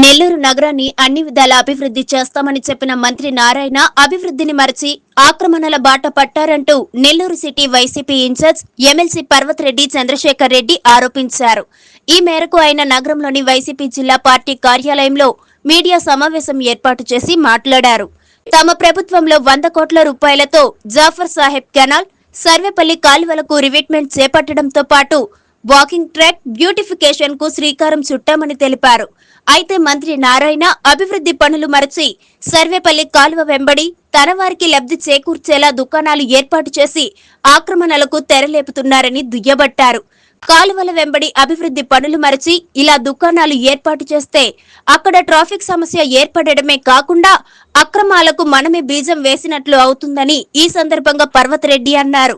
నెల్లూరు నగరాన్ని అన్ని విధాల అభివృద్ధి చేస్తామని చెప్పిన మంత్రి నారాయణ అభివృద్ధిని మరచి ఆక్రమణల బాట పట్టారంటూ Nellore city YCP in charge MLC Parvathareddy Chandrasekhar Reddy ఆరోపించారు. ఈ మేరకు ఆయన నగరంలోని వైసీపీ జిల్లా పార్టీ కార్యాలయంలో మీడియా సమావేశం ఏర్పాటు చేసి మాట్లాడారు. తమ ప్రభుత్వంలో వంద కోట్ల రూపాయలతో జాఫర్ సాహెబ్ కెనాల్ సర్వేపల్లి కాలువలకు రివిట్మెంట్ చేపట్టడంతో పాటు వాకింగ్ ట్రాక్ బ్యూటిఫికేషన్కు శ్రీకారం చుట్టామని తెలిపారు. అయితే మంత్రి నారాయణ అభివృద్ధి పనులు మరచి సర్వేపల్లి కాలువ వెంబడి తన వారికి లబ్ధి చేకూర్చేలా దుకాణాలు ఏర్పాటు చేసి ఆక్రమణలకు తెరలేపుతున్నారని దుయ్యబట్టారు. కాలువల వెంబడి అభివృద్ధి పనులు మరచి ఇలా దుకాణాలు ఏర్పాటు చేస్తే అక్కడ ట్రాఫిక్ సమస్య ఏర్పడడమే కాకుండా అక్రమాలకు మనమే బీజం వేసినట్లు అవుతుందని ఈ సందర్భంగా పర్వతరెడ్డి అన్నారు.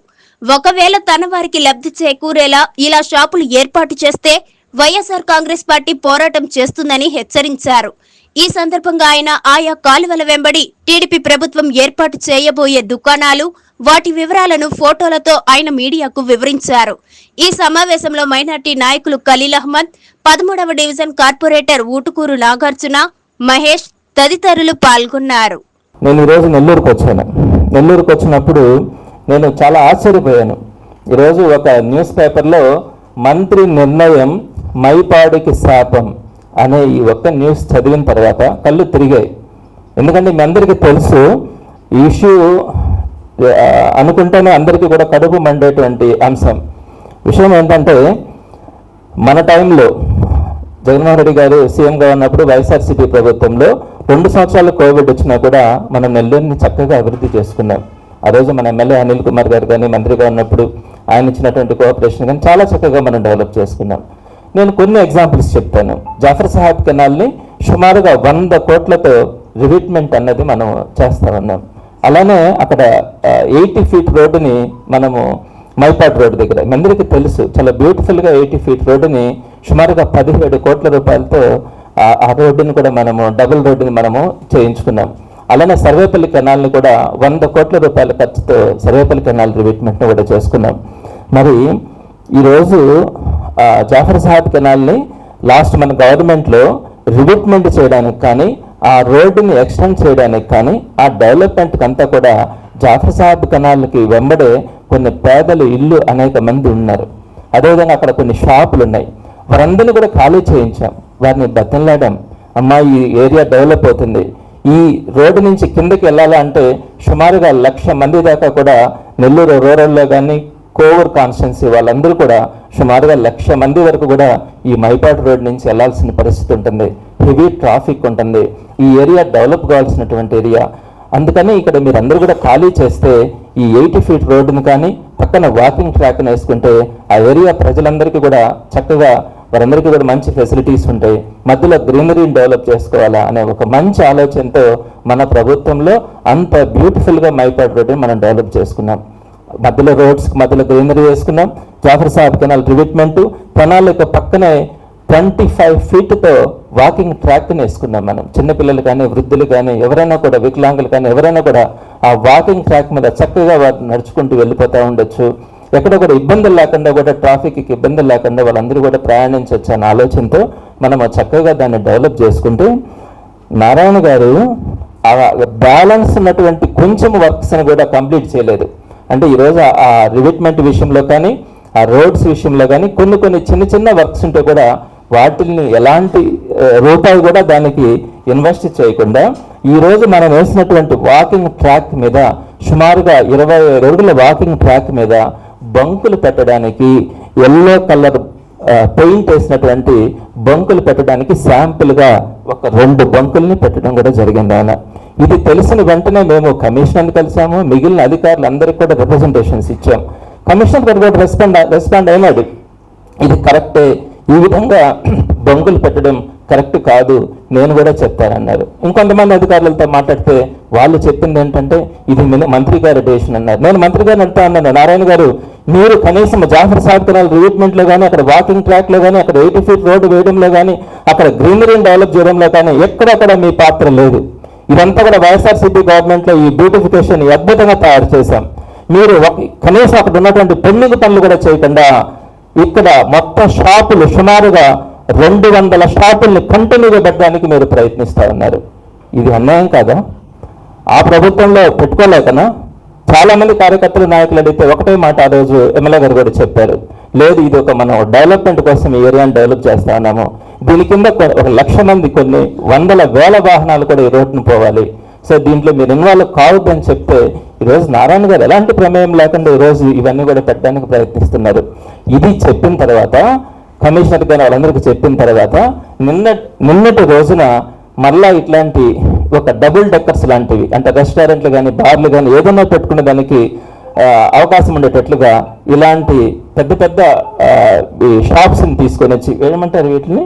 ఒకవేళ తన వారికి లబ్ధి చేకూరేలా ఇలా షాపులు ఏర్పాటు చేస్తే వైఎస్ఆర్ కాంగ్రెస్ పార్టీ పోరాటం చేస్తుందని హెచ్చరించారు. ఈ సందర్భంగా ఆయన ఆయా కాలువల వెంబడి టీడీపీ ప్రభుత్వం ఏర్పాటు చేయబోయే దుకాణాలు వాటి వివరాలను ఫోటోలతో ఆయన మీడియాకు వివరించారు. ఈ సమావేశంలో మైనార్టీ నాయకులు ఖలీల్ అహ్మద్ పదమూడవ డివిజన్ కార్పొరేటర్ ఊటుకూరు నాగార్జున మహేష్ తదితరులు పాల్గొన్నారు. నేను ఈరోజు నెల్లూరుకు వచ్చాను. నెల్లూరుకు వచ్చినప్పుడు నేను చాలా ఆశ్చర్యపోయాను. ఈరోజు ఒక న్యూస్ పేపర్లో మంత్రి నిర్ణయం మైపాడికి శాపం అనే ఈ ఒక్క న్యూస్ చదివిన తర్వాత కళ్ళు తిరిగాయి. ఎందుకంటే మీ అందరికీ తెలుసు ఈ ఇష్యూ అనుకుంటేనే అందరికీ కూడా కడుపు మండేటువంటి అంశం. విషయం ఏంటంటే మన టైంలో జగన్మోహన్ రెడ్డి గారు సీఎంగా ఉన్నప్పుడు వైఎస్ఆర్సీపీ ప్రభుత్వంలో రెండు సంవత్సరాలు కోవిడ్ వచ్చినా కూడా మనం నెల్లూరుని చక్కగా అభివృద్ధి చేసుకున్నాం. ఆ రోజు మన ఎమ్మెల్యే అనిల్ కుమార్ గారు కానీ మంత్రిగా ఉన్నప్పుడు ఆయన ఇచ్చినటువంటి కోఆపరేషన్ కానీ చాలా చక్కగా మనం డెవలప్ చేసుకున్నాం. నేను కొన్ని ఎగ్జాంపుల్స్ చెప్తాను. జాఫర్ సాహెబ్ కెనాల్ని సుమారుగా వంద కోట్లతో రివిట్మెంట్ అన్నది మనం చేస్తా ఉన్నాం అలానే అక్కడ ఎయిటీ ఫీట్ రోడ్డుని మనము మైపాడ్ రోడ్డు దగ్గర మందరికి అందరికీ తెలుసు చాలా బ్యూటిఫుల్గా ఎయిటీ ఫీట్ రోడ్డుని సుమారుగా పదిహేడు కోట్ల రూపాయలతో ఆ రోడ్డుని కూడా మనము డబుల్ రోడ్డుని మనము చేయించుకున్నాం. అలానే సర్వేపల్లి కెనాల్ని కూడా వంద కోట్ల రూపాయల ఖర్చుతో సర్వేపల్లి కెనాల్ రివిట్మెంట్ని కూడా చేసుకున్నాం. మరి ఈరోజు జాఫర్ సాహెబ్ కెనాల్ని లాస్ట్ మన గవర్నమెంట్లో రివిట్మెంట్ చేయడానికి కానీ ఆ రోడ్డుని ఎక్స్టెండ్ చేయడానికి కానీ ఆ డెవలప్మెంట్కి అంతా కూడా జాఫర్ సాహెబ్ కెనాల్కి వెంబడే కొన్ని పేదలు ఇల్లు అనేక మంది ఉన్నారు. అదేవిధంగా అక్కడ కొన్ని షాపులు ఉన్నాయి. వారందరినీ కూడా ఖాళీ చేయించాం. వారిని బతంలాడాం అమ్మా ఈ ఏరియా డెవలప్ అవుతుంది. ఈ రోడ్డు నుంచి కిందకి వెళ్ళాలంటే సుమారుగా లక్ష మంది దాకా కూడా నెల్లూరు రూరల్లో కానీ కోవూర్ కాన్స్టెన్సీ వాళ్ళందరూ కూడా సుమారుగా లక్ష మంది వరకు కూడా ఈ మైపాడు రోడ్ నుంచి వెళ్ళాల్సిన పరిస్థితి ఉంటుంది. హెవీ ట్రాఫిక్ ఉంటుంది. ఈ ఏరియా డెవలప్ కావాల్సినటువంటి ఏరియా. అందుకని ఇక్కడ మీరు అందరూ కూడా ఖాళీ చేస్తే ఈ ఎయిటీ ఫీట్ రోడ్డును కానీ పక్కన వాకింగ్ ట్రాక్ను వేసుకుంటే ఆ ఏరియా ప్రజలందరికీ కూడా చక్కగా వారందరికీ కూడా మంచి ఫెసిలిటీస్ ఉంటాయి. మధ్యలో గ్రీనరీని డెవలప్ చేసుకోవాలా అనే ఒక మంచి ఆలోచనతో మన ప్రభుత్వంలో అంత బ్యూటిఫుల్గా మైపాడ్ రోడ్ని మనం డెవలప్ చేసుకున్నాం. మధ్యలో రోడ్స్కి మధ్యలో గ్రీనరీ వేసుకున్నాం. Jafar Saheb canal treatment canal యొక్క పక్కనే ట్వంటీ ఫైవ్ ఫీట్తో వాకింగ్ ట్రాక్ని వేసుకున్నాం మనం. చిన్నపిల్లలు కానీ వృద్ధులు కానీ ఎవరైనా కూడా వికలాంగులు కానీ ఎవరైనా కూడా ఆ వాకింగ్ ట్రాక్ మీద చక్కగా వారు నడుచుకుంటూ వెళ్ళిపోతూ ఉండొచ్చు. ఎక్కడ కూడా ఇబ్బందులు లేకుండా కూడా ట్రాఫిక్కి ఇబ్బందులు లేకుండా వాళ్ళందరూ కూడా ప్రయాణించవచ్చు అనే ఆలోచనతో మనం చక్కగా దాన్ని డెవలప్ చేసుకుంటూ నారాయణ గారు బ్యాలెన్స్ ఉన్నటువంటి కొంచెం వర్క్స్ని కూడా కంప్లీట్ చేయలేదు. అంటే ఈరోజు ఆ- రివిట్మెంట్ విషయంలో కానీ ఆ రోడ్స్ విషయంలో కానీ కొన్ని కొన్ని చిన్న చిన్న వర్క్స్ ఉంటే కూడా వాటిని ఎలాంటి రూపాయి కూడా దానికి ఇన్వెస్ట్ చేయకుండా ఈ రోజు మనం వేసినటువంటి వాకింగ్ ట్రాక్ మీద సుమారుగా ఇరవై రోజుల వాకింగ్ ట్రాక్ మీద బంకులు పెట్టడానికి ఎల్లో కలర్ పెయింట్ వేసినటువంటి బంకులు పెట్టడానికి శాంపుల్గా ఒక రెండు బంకుల్ని పెట్టడం కూడా జరిగింది ఆయన. ఇది తెలిసిన వెంటనే మేము కమిషనర్ని కలిసాము మిగిలిన అధికారులు అందరికీ కూడా రిప్రజెంటేషన్స్ ఇచ్చాం. కమిషనర్ గారు కూడా రెస్పాండ్ రెస్పాండ్ అయినాడు. ఇది కరెక్టే ఈ విధంగా బొంగులు పెట్టడం కరెక్ట్ కాదు నేను కూడా చెప్తానన్నారు. ఇంకొంతమంది అధికారులతో మాట్లాడితే వాళ్ళు చెప్పింది ఏంటంటే ఇది మంత్రి గారి డెసిషన్ అన్నారు. నేను మంత్రి గారిని అంటా అన్నాను నారాయణ గారు మీరు కనీసం జాఫర్ సాబ్ కెనాల్ కానీ అక్కడ వాకింగ్ ట్రాక్లో కానీ అక్కడ ఎయిటీ ఫీట్ రోడ్డు వేయడంలో కానీ అక్కడ గ్రీనరీని డెవలప్ చేయడంలో కానీ ఎక్కడక్కడ మీ పాత్ర లేదు. ఇదంతా కూడా వైఎస్ఆర్సీపీ గవర్నమెంట్లో ఈ బ్యూటిఫికేషన్ అద్భుతంగా తయారు చేశాం. మీరు ఒక- కనీసం అక్కడ ఉన్నటువంటి పెండింగ్ పనులు కూడా చేయకుండా ఇక్కడ మొత్తం షాపులు సుమారుగా రెండు వందల షాపుల్ని కంటిన్యూగా పెట్టడానికి మీరు ప్రయత్నిస్తూ ఉన్నారు. ఇది అన్యాయం కాదా? ఆ ప్రభుత్వంలో పెట్టుకోలేకనా? చాలామంది కార్యకర్తలు నాయకులు అడిగితే ఒకటే మాట ఆ రోజు ఎమ్మెల్యే గారు కూడా చెప్పారు. లేదు ఇది ఒక మనం డెవలప్మెంట్ కోసం ఈ ఏరియాని డెవలప్ చేస్తా ఉన్నాము దీని కింద ఒక లక్ష మంది కొన్ని వందల వేల వాహనాలు కూడా ఈ రోడ్డును పోవాలి. సో దీంట్లో మీరు ఇన్వాల్వ్ కావద్దని చెప్తే ఈరోజు నారాయణ గారు ఎలాంటి ప్రమేయం లేకుండా ఈరోజు ఇవన్నీ కూడా పెట్టడానికి ప్రయత్నిస్తున్నారు. ఇది చెప్పిన తర్వాత కమిషనర్ గారు వాళ్ళందరికీ చెప్పిన తర్వాత నిన్న నిన్నటి రోజున మళ్ళా ఇట్లాంటి ఒక డబుల్ డెక్కర్స్ లాంటివి అంటే రెస్టారెంట్లు కానీ బార్లు కానీ ఏదైనా పెట్టుకునే దానికి అవకాశం ఉండేటట్లుగా ఇలాంటి పెద్ద పెద్ద ఈ షాప్స్ని తీసుకొని వచ్చి ఏమంటారు వీటిని?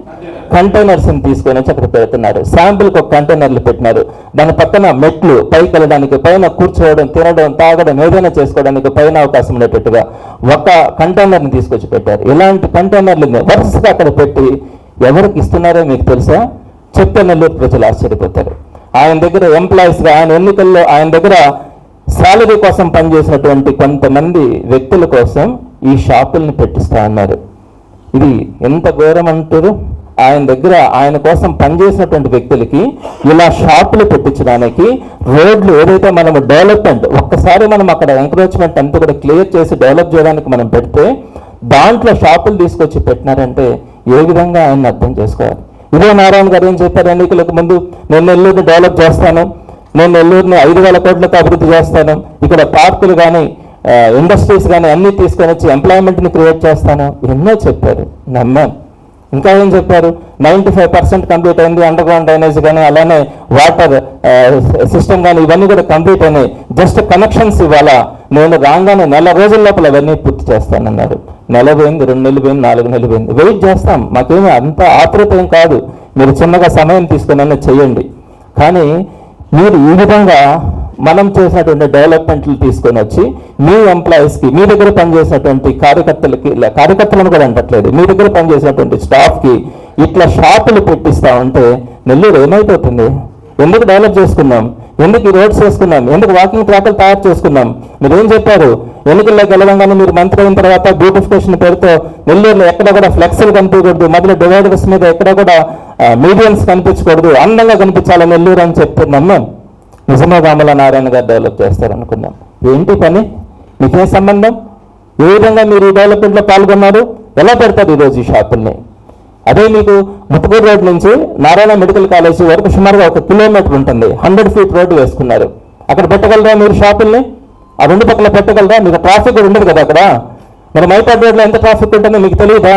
కంటైనర్స్ని తీసుకొని వచ్చి అక్కడ పెడుతున్నారు. శాంపుల్కి ఒక కంటైనర్లు పెట్టినారు. దాని పక్కన మెట్లు పైకి వెళ్ళడానికి పైన కూర్చోవడం తినడం తాగడం ఏదైనా చేసుకోవడానికి పైన అవకాశం ఉండేటట్టుగా ఒక కంటైనర్ని తీసుకొచ్చి పెట్టారు. ఇలాంటి కంటైనర్లు వరుసగా అక్కడ పెట్టి ఎవరికి ఇస్తున్నారో మీకు తెలుసా? చెప్తే నెల్లూరు ప్రజలు ఆశ్చర్యపోతారు. ఆయన దగ్గర ఎంప్లాయీస్గా ఆయన ఎన్నికల్లో ఆయన దగ్గర శాలరీ కోసం పనిచేసినటువంటి కొంతమంది వ్యక్తుల కోసం ఈ షాపుల్ని పెట్టిస్తా ఉన్నారు. ఇది ఎంత ఘోరం అంటారు? ఆయన దగ్గర ఆయన కోసం పనిచేసినటువంటి వ్యక్తులకి ఇలా షాపులు పెట్టించడానికి రోడ్లు ఏదైతే మనము డెవలప్మెంట్ ఒక్కసారి మనం అక్కడ ఎంకరేజ్మెంట్ అంతా కూడా క్లియర్ చేసి డెవలప్ చేయడానికి మనం పెడితే దాంట్లో షాపులు తీసుకొచ్చి పెట్టినారంటే ఏ విధంగా ఆయన అర్థం చేసుకోవాలి? ఇదే నారాయణ గారు ఏం చెప్పారు? ఎన్నికలకు ముందు నేను నెల్లూరుని డెవలప్ చేస్తాను. నేను నెల్లూరుని ఐదు వేల కోట్లతో అభివృద్ధి చేస్తాను. ఇక్కడ పార్కులు కానీ ఇండస్ట్రీస్ కానీ అన్నీ తీసుకొని వచ్చి ఎంప్లాయ్మెంట్ని క్రియేట్ చేస్తాను. ఎన్నో చెప్పారు. నమ్మాను ఇంకా ఏం చెప్పారు? నైంటీ ఫైవ్ పర్సెంట్ కంప్లీట్ అయింది. అండర్ గ్రౌండ్ డ్రైనేజ్ కానీ అలానే వాటర్ సిస్టమ్ కానీ ఇవన్నీ కూడా కంప్లీట్ అయినాయి. జస్ట్ కనెక్షన్స్ ఇవ్వాలా? నేను రాగానే నెల రోజుల లోపల అవన్నీ పూర్తి చేస్తానన్నారు. నెల పోయింది రెండు నెలలు పోయింది నాలుగు నెలలు పోయింది. వెయిట్ చేస్తాం. మాకేమీ అంత ఆతృత ఏం కాదు. మీరు చిన్నగా సమయం తీసుకుని చేయండి. కానీ మీరు ఈ విధంగా మనం చేసినటువంటి డెవలప్మెంట్లు తీసుకొని వచ్చి మీ ఎంప్లాయీస్కి మీ దగ్గర పనిచేసినటువంటి కార్యకర్తలకి ఇలా కార్యకర్తలను కూడా అంటట్లేదు మీ దగ్గర పనిచేసినటువంటి స్టాఫ్కి ఇట్లా షాపులు పెట్టిస్తా ఉంటే నెల్లూరు ఏమైపోతుంది? ఎందుకు డెవలప్ చేసుకున్నాం? ఎందుకు ఈ రోడ్స్ చేసుకున్నాం ఎందుకు వాకింగ్ ట్రాక్లు తయారు చేసుకున్నాం? మీరు ఏం చెప్పారు? ఎన్నికల్లోకి వెళ్ళగానే మీరు మంత్రి అయిన తర్వాత బ్యూటిఫికేషన్ పేరుతో నెల్లూరులో ఎక్కడ కూడా ఫ్లెక్సీలు కనిపించకూడదు మధ్యలో డివైడర్స్ మీద ఎక్కడ కూడా మీడియన్స్ కనిపించకూడదు అందంగా కనిపించాలి నెల్లూరు అని చెప్తున్నాం మేము. నిజమే రామల నారాయణ గారు డెవలప్ చేస్తారనుకున్నాం. ఏంటి పని? మీకేం సంబంధం? ఏ విధంగా మీరు ఈ డెవలప్మెంట్లో పాల్గొన్నారు? ఎలా పెడతారు ఈరోజు ఈ షాపుల్ని? అదే మీకు ముట్టుకూరు రోడ్ నుంచి నారాయణ మెడికల్ కాలేజ్ వరకు సుమారుగా ఒక కిలోమీటర్ ఉంటుంది. హండ్రెడ్ ఫీట్ రోడ్డు వేసుకున్నారు. అక్కడ పెట్టగలరా మీరు షాపుల్ని? ఆ రెండు పక్కల పెట్టగలరా? మీకు ట్రాఫిక్ కూడా ఉండదు కదా అక్కడ. మరి మైపాడ్ రోడ్లో ఎంత ట్రాఫిక్ ఉంటుందో మీకు తెలియదా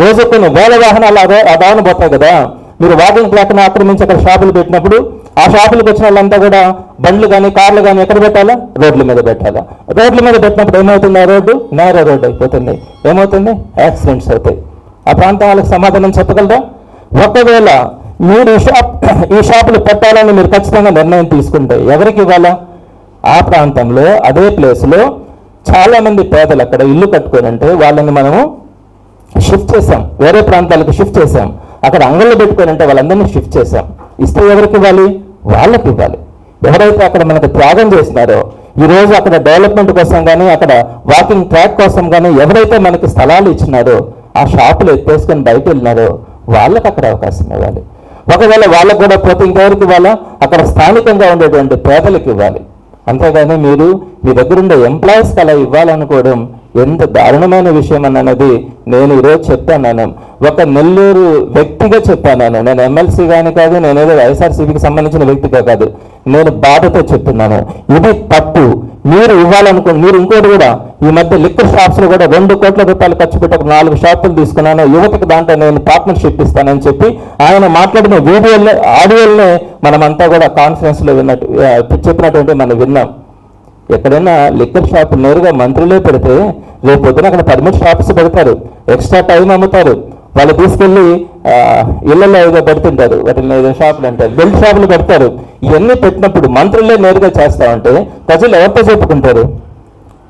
రోజు కొన్ని వేల వాహనాలు అదే ఆ దావన పోతాయి కదా. మీరు వాకింగ్ ట్రాక్ను ఆక్రమించి అక్కడ షాపులు పెట్టినప్పుడు ఆ షాపులకు వచ్చిన వాళ్ళంతా కూడా బండ్లు కానీ కార్లు కానీ ఎక్కడ పెట్టాలా? రోడ్ల మీద పెట్టాలా? రోడ్ల మీద పెట్టినప్పుడు ఏమవుతుంది ఆ రోడ్డు? నేర రోడ్డు అయిపోతుంది. ఏమవుతుంది? యాక్సిడెంట్స్ అవుతాయి. ఆ ప్రాంతం వాళ్ళకి సమాధానం చెప్పగలరా? ఒకవేళ మీరు ఈ షాప్ ఈ షాపులు పెట్టాలని మీరు ఖచ్చితంగా నిర్ణయం తీసుకుంటే ఎవరికి ఇవ్వాలా? ఆ ప్రాంతంలో అదే ప్లేస్లో చాలామంది పేదలు అక్కడ ఇల్లు కట్టుకొని అంటే వాళ్ళని మనము షిఫ్ట్ చేసాం వేరే ప్రాంతాలకు షిఫ్ట్ చేసాం అక్కడ అంగళ్ళు పెట్టుకొని అంటే వాళ్ళందరినీ షిఫ్ట్ చేసాం ఇస్తే ఎవరికి ఇవ్వాలి? వాళ్ళకి ఇవ్వాలి. ఎవరైతే అక్కడ మనకు త్యాగం చేసినారో ఈరోజు అక్కడ డెవలప్మెంట్ కోసం కానీ అక్కడ వాకింగ్ ట్రాక్ కోసం కానీ ఎవరైతే మనకి స్థలాలు ఇచ్చినారో ఆ షాపులు ఎత్తేసుకొని బయట వెళ్ళినారో వాళ్ళకి అక్కడ అవకాశం ఇవ్వాలి. ఒకవేళ వాళ్ళకు కూడా ప్రతి ఇంకెవరికి ఇవ్వాలా? అక్కడ స్థానికంగా ఉండేటువంటి పేదలకు ఇవ్వాలి. అంతేగాని మీరు మీ దగ్గర ఉండే ఎంప్లాయీస్కి అలా ఇవ్వాలనుకోవడం ఎంత దారుణమైన విషయం అన్నది నేను ఈరోజు చెప్తాను ఒక నెల్లూరు వ్యక్తిగా చెప్పాను నేను ఎమ్మెల్సీ కానీ కాదు నేను ఏదో వైఎస్ఆర్సీపీకి సంబంధించిన వ్యక్తిగా కాదు. నేను బాధతో చెప్తున్నాను. ఇది తప్పు. మీరు ఇవ్వాలనుకో మీరు ఇంకోటి కూడా ఈ మధ్య లిక్విడ్ షాప్స్లో కూడా రెండు కోట్ల రూపాయలు ఖర్చు పెట్టి ఒక నాలుగు షాపులు తీసుకున్నాను. యువతకు దాంట్లో నేను పార్ట్నర్షిప్ ఇస్తానని చెప్పి ఆయన మాట్లాడిన వీడియోలే ఆడియోలనే మనమంతా కూడా కాన్ఫరెన్స్లో విన్నట్టు చెప్పినటువంటి మనం విన్నాం. ఎక్కడైనా లిక్కర్ షాప్ నేరుగా మంత్రులే పెడితే రేపు పొద్దున అక్కడ పర్మిట్ షాప్స్ పెడతారు. ఎక్స్ట్రా టైం అమ్ముతారు. వాళ్ళు తీసుకెళ్ళి ఇళ్ళలో ఏదో పెడుతుంటారు. వాటిని ఏదో షాపులు అంటారు. బెల్ట్ షాపులు పెడతారు. ఇవన్నీ పెట్టినప్పుడు మంత్రులే నేరుగా చేస్తా ఉంటే ప్రజలు ఎవరితో చెప్పుకుంటారు?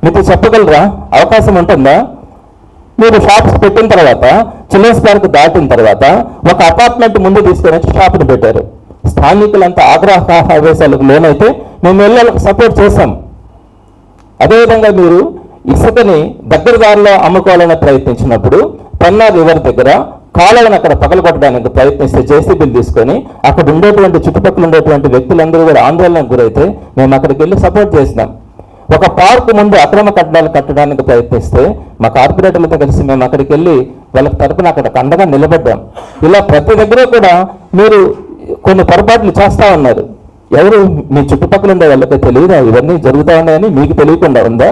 మీతో చెప్పగలరా? అవకాశం ఉంటుందా? మీరు షాప్స్ పెట్టిన తర్వాత చిల్డ్రన్స్ పార్క్ దాటిన తర్వాత ఒక అపార్ట్మెంట్ ముందు తీసుకొని వచ్చి పెట్టారు. స్థానికులంతా ఆగ్రహ ఆవేశాలకు లోనైతే మేము వెళ్ళాలకు సపోర్ట్ చేశాం అదేవిధంగా మీరు ఇసుకని దగ్గరదారిలో అమ్ముకోవాలని ప్రయత్నించినప్పుడు పెన్నా రివర్ దగ్గర కాలువను అక్కడ పగలగొట్టడానికి ప్రయత్నిస్తే జేసీబీలు తీసుకొని అక్కడ ఉండేటువంటి చుట్టుపక్కల ఉండేటువంటి వ్యక్తులందరూ కూడా ఆందోళనకు గురైతే మేము అక్కడికి వెళ్ళి సపోర్ట్ చేసినాం. ఒక పార్క్ ముందు అక్రమ కట్టడాలు కట్టడానికి ప్రయత్నిస్తే మా కార్పొరేటర్లతో కలిసి మేము అక్కడికి వెళ్ళి వాళ్ళకి తరపున అక్కడ కండగా నిలబడ్డాం. ఇలా ప్రతి దగ్గర కూడా మీరు కొన్ని పొరపాట్లు చేస్తా ఉన్నారు. ఎవరు మీ చుట్టుపక్కల ఉండే వాళ్ళకి తెలియదా? ఇవన్నీ జరుగుతూ ఉన్నాయని మీకు తెలియకుండా ఉందా?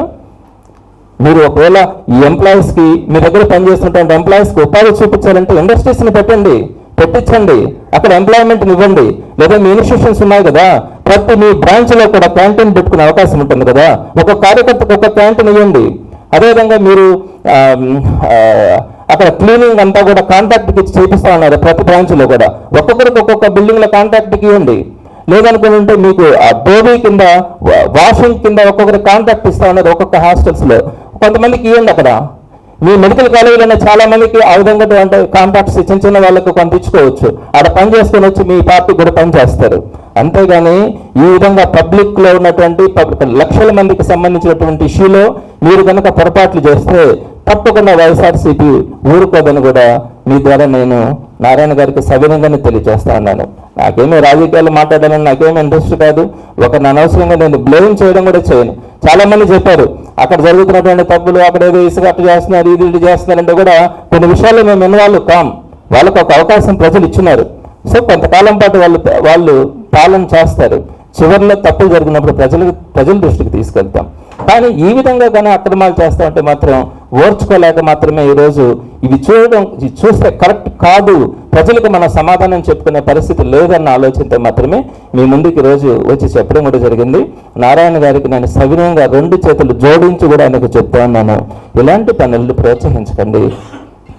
మీరు ఒకవేళ ఈ ఎంప్లాయీస్కి మీ దగ్గర పనిచేస్తున్నటువంటి ఎంప్లాయీస్కి ఉపాధి చూపించాలంటే ఇండస్ట్రీస్ని పెట్టండి పెట్టించండి. అక్కడ ఎంప్లాయ్మెంట్ ఇవ్వండి. లేదా మీ ఇన్స్టిట్యూషన్స్ ఉన్నాయి కదా ప్రతి మీ బ్రాంచ్లో కూడా క్యాంటీన్ పెట్టుకునే అవకాశం ఉంటుంది కదా. ఒక కార్యకర్తకు ఒక క్యాంటీన్ ఇవ్వండి. అదేవిధంగా మీరు అక్కడ క్లీనింగ్ అంతా కూడా కాంట్రాక్ట్కి చేపిస్తా ఉన్నారు ప్రతి బ్రాంచ్లో కూడా. ఒక్కొక్కరికి ఒక్కొక్క బిల్డింగ్లో కాంట్రాక్ట్కి ఇవ్వండి. లేదనుకుంటే మీకు ఆ డోబీ కింద వా- వాషింగ్ కింద ఒక్కొక్కరు కాంట్రాక్ట్ ఇస్తా ఉన్నారు ఒక్కొక్క హాస్టల్స్లో కొంతమందికి ఇవ్వండి అక్కడ? మీ మెడికల్ కాలేజీలో చాలా మందికి ఆ విధంగా అంటే కాంట్రాక్ట్స్ చిన్న చిన్న వాళ్ళకు పంపించుకోవచ్చు. ఇచ్చుకోవచ్చు ఆడ పని చేసుకొని వచ్చి మీ పార్టీ కూడా పని చేస్తారు. అంతేగాని ఈ విధంగా పబ్లిక్లో ఉన్నటువంటి లక్షల మందికి సంబంధించినటువంటి ఇష్యూలో మీరు కనుక పొరపాట్లు చేస్తే తప్పకుండా వైఎస్ఆర్సీపీ ఊరుకోదని కూడా మీ ద్వారా నేను నారాయణ గారికి సవినంగానే తెలియజేస్తా ఉన్నాను. నాకేమీ రాజకీయాలు మాట్లాడాలని నాకేమీ ఇంట్రెస్ట్ కాదు. ఒక అనవసరంగా నేను బ్లేమ్ చేయడం కూడా చేయను. చాలా మంది చెప్పారు అక్కడ జరుగుతున్నటువంటి తప్పులు అక్కడ ఏదో ఇసుక అట్టు చేస్తున్నారు ఇది ఇది చేస్తున్నారంటే కూడా కొన్ని విషయాల్లో మేము విన్నవాళ్ళు కాం. వాళ్ళకు ఒక అవకాశం ప్రజలు ఇచ్చినారు సో కొంతకాలం పాటు వాళ్ళు వాళ్ళు పాలన చేస్తారు. చివరిలో తప్పులు జరిగినప్పుడు ప్రజలకు ప్రజల దృష్టికి తీసుకెళ్తాం. కానీ ఈ విధంగా కానీ అక్రమాలు చేస్తా ఉంటే మాత్రం ఓర్చుకోలేక మాత్రమే ఈరోజు ఇవి చూడడం ఇది చూస్తే కరెక్ట్ కాదు. ప్రజలకు మన సమాధానం చెప్పుకునే పరిస్థితి లేదన్న ఆలోచనతో మాత్రమే మీ ముందుకు ఈరోజు వచ్చి చెప్పడం కూడా జరిగింది. నారాయణ గారికి నేను సవినయంగా రెండు చేతులు జోడించి కూడా ఆయనకు చెప్తా ఉన్నాను. ఇలాంటి పనులను ప్రోత్సహించకండి.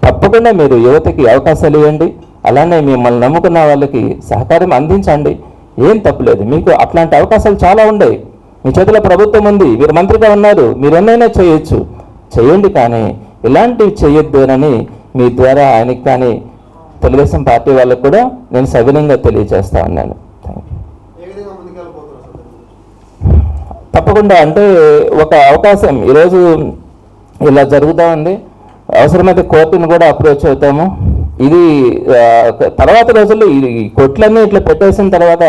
తప్పకుండా మీరు యువతకి అవకాశాలు ఇవ్వండి. అలానే మిమ్మల్ని నమ్ముకున్న వాళ్ళకి సహకారం అందించండి. ఏం తప్పులేదు మీకు అట్లాంటి అవకాశాలు చాలా ఉన్నాయి. మీ చేతిలో ప్రభుత్వం ఉంది మీరు మంత్రిగా ఉన్నారు మీరు ఎన్నైనా చేయొచ్చు. చేయండి కానీ ఇలాంటివి చేయొద్దు అని మీ ద్వారా ఆయనకి కానీ తెలుగుదేశం పార్టీ వాళ్ళకు కూడా నేను సవినంగా తెలియజేస్తా ఉన్నాను. తప్పకుండా అంటే ఒక అవకాశం. ఈరోజు ఇలా జరుగుతూ ఉంది. అవసరమైతే కోర్టును కూడా అప్రోచ్ అవుతాము. ఇది తర్వాత రోజుల్లో ఈ కొట్లన్నీ ఇట్లా పెట్టేసిన తర్వాత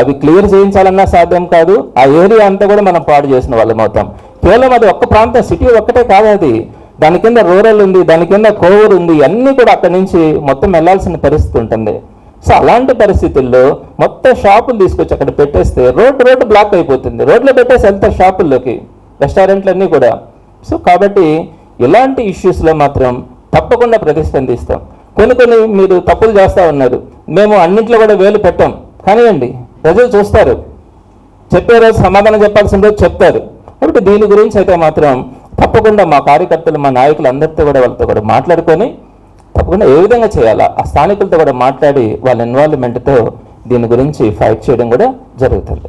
అవి క్లియర్ చేయించాలన్నా సాధ్యం కాదు. ఆ ఏరియా అంతా కూడా మనం పాడు చేసిన వాళ్ళం అవుతాం. కేవలం అది ఒక్క ప్రాంతం సిటీ ఒక్కటే కాదు అది. దాని కింద రూరల్ ఉంది దాని కింద కోవూరు ఉంది అన్నీ కూడా అక్కడి నుంచి మొత్తం వెళ్ళాల్సిన పరిస్థితి ఉంటుంది. సో అలాంటి పరిస్థితుల్లో మొత్తం షాపులు తీసుకొచ్చి అక్కడ పెట్టేస్తే రోడ్ రోడ్డు బ్లాక్ అయిపోతుంది. రోడ్లో పెట్టేసి వెళ్తారు షాపుల్లోకి రెస్టారెంట్లన్నీ కూడా. సో కాబట్టి ఇలాంటి ఇష్యూస్లో మాత్రం తప్పకుండా ప్రతిస్పందిస్తాం. కొన్ని కొన్ని మీరు తప్పులు చేస్తూ ఉన్నారు. మేము అన్నింటిలో కూడా వేలు పెట్టాం. కానివ్వండి. ప్రజలు చూస్తారు. చెప్పే రోజు సమాధానం చెప్పాల్సిన రోజు చెప్తారు. కాబట్టి దీని గురించి అయితే మాత్రం తప్పకుండా మా కార్యకర్తలు మా నాయకులు అందరితో కూడా వాళ్ళతో కూడా మాట్లాడుకొని తప్పకుండా ఏ విధంగా చేయాలా? ఆ స్థానికులతో కూడా మాట్లాడి వాళ్ళ ఇన్వాల్వ్మెంట్తో దీని గురించి ఫైట్ చేయడం కూడా జరుగుతుంది.